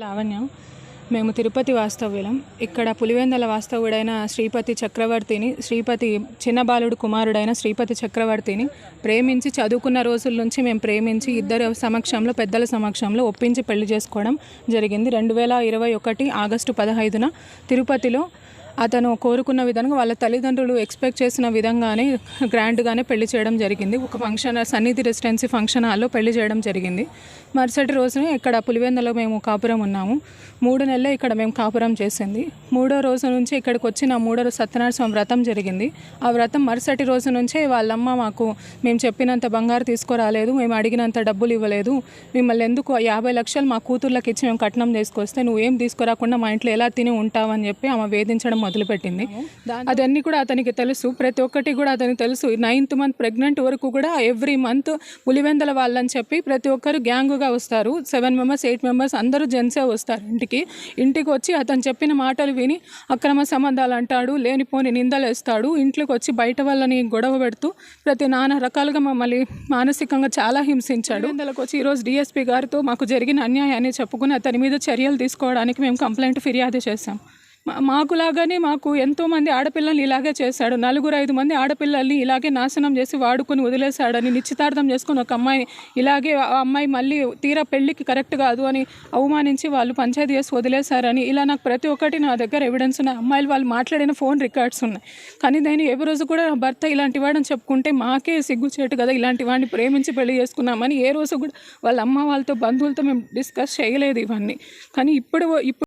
లావణ్యం. మేము తిరుపతి వాస్తవ్యులం. ఇక్కడ పులివెందల వాస్తవుడైన శ్రీపతి చక్రవర్తిని శ్రీపతి చిన్న బాలుడు కుమారుడైన శ్రీపతి చక్రవర్తిని ప్రేమించి చదువుకున్న రోజుల నుంచి మేము ప్రేమించి ఇద్దరు సమక్షంలో పెద్దల సమక్షంలో ఒప్పించి పెళ్ళి చేసుకోవడం జరిగింది. రెండు వేల ఇరవై ఒకటి ఆగస్టు పదహైదున తిరుపతిలో అతను కోరుకున్న విధంగా వాళ్ళ తల్లిదండ్రులు ఎక్స్పెక్ట్ చేసిన విధంగానే గ్రాండ్గానే పెళ్ళి చేయడం జరిగింది. ఒక ఫంక్షన్ సన్నిధి రెసిడెన్సీ ఫంక్షన్ హాల్లో పెళ్ళి చేయడం జరిగింది. మరుసటి రోజునే ఇక్కడ పులివెందులో మేము కాపురం ఉన్నాము. మూడు నెలలే ఇక్కడ మేము కాపురం చేసింది. మూడో రోజు నుంచి ఇక్కడికి వచ్చిన మూడో రోజు సత్యనారాయణ వ్రతం జరిగింది. ఆ వ్రతం మరుసటి రోజు నుంచే వాళ్ళమ్మ మాకు మేము చెప్పినంత బంగారు తీసుకురాలేదు మేము అడిగినంత డబ్బులు ఇవ్వలేదు. మిమ్మల్ని ఎందుకు యాభై లక్షలు మా కూతుర్లకు ఇచ్చి మేము కట్నం తీసుకొస్తే నువ్వేం తీసుకురాకుండా మా ఇంట్లో ఎలా తిని ఉంటావని చెప్పి ఆమె వేధించడం మొదలుపెట్టింది. అదన్నీ కూడా అతనికి తెలుసు. ప్రతి ఒక్కటి కూడా అతనికి తెలుసు. నైన్త్ మంత్ ప్రెగ్నెంట్ వరకు కూడా ఎవ్రీ మంత్ పులివెందల వాళ్ళని చెప్పి ప్రతి ఒక్కరు గ్యాంగుగా వస్తారు. సెవెన్ మెంబర్స్ ఎయిట్ మెంబర్స్ అందరూ జెంట్సే వస్తారు ఇంటికి. ఇంటికి వచ్చి అతను చెప్పిన మాటలు విని అక్రమ సంబంధాలు అంటాడు లేనిపోని నిందలు వేస్తాడు ఇంట్లోకి వచ్చి బయట వాళ్ళని గొడవ పెడుతూ ప్రతి నానా రకాలుగా మమ్మల్ని మానసికంగా చాలా హింసించాడు. ఇందులోకి వచ్చి ఈరోజు డిఎస్పీ గారితో మాకు జరిగిన అన్యాయాన్ని చెప్పుకుని అతని మీద చర్యలు తీసుకోవడానికి మేము కంప్లైంట్ ఫిర్యాదు చేశాం. మాకులాగానే మాకు ఎంతో మంది ఆడపిల్లల్ని ఇలాగే చేశాడు. నలుగురు ఐదు మంది ఆడపిల్లల్ని ఇలాగే నాశనం చేసి వాడుకొని వదిలేశాడని నిశ్చితార్థం చేసుకుని ఒక అమ్మాయి ఇలాగే ఆ అమ్మాయి మళ్ళీ తీరా పెళ్ళికి కరెక్ట్ కాదు అని అవమానించి వాళ్ళు పంచాయతీ చేసి వదిలేశారని ఇలా నాకు ప్రతి ఒక్కటి నా దగ్గర ఎవిడెన్స్ ఉన్నాయి. అమ్మాయిలు వాళ్ళు మాట్లాడిన ఫోన్ రికార్డ్స్ ఉన్నాయి. కానీ నేను ఏ రోజు కూడా నా భర్త ఇలాంటి వాడని చెప్పుకుంటే మాకే సిగ్గుచేటు కదా ఇలాంటి వాడిని ప్రేమించి పెళ్ళి చేసుకున్నామని ఏ రోజు కూడా వాళ్ళ అమ్మ వాళ్ళతో బంధువులతో మేము డిస్కస్ చేయలేదు ఇవన్నీ. కానీ ఇప్పుడు ఇప్పుడు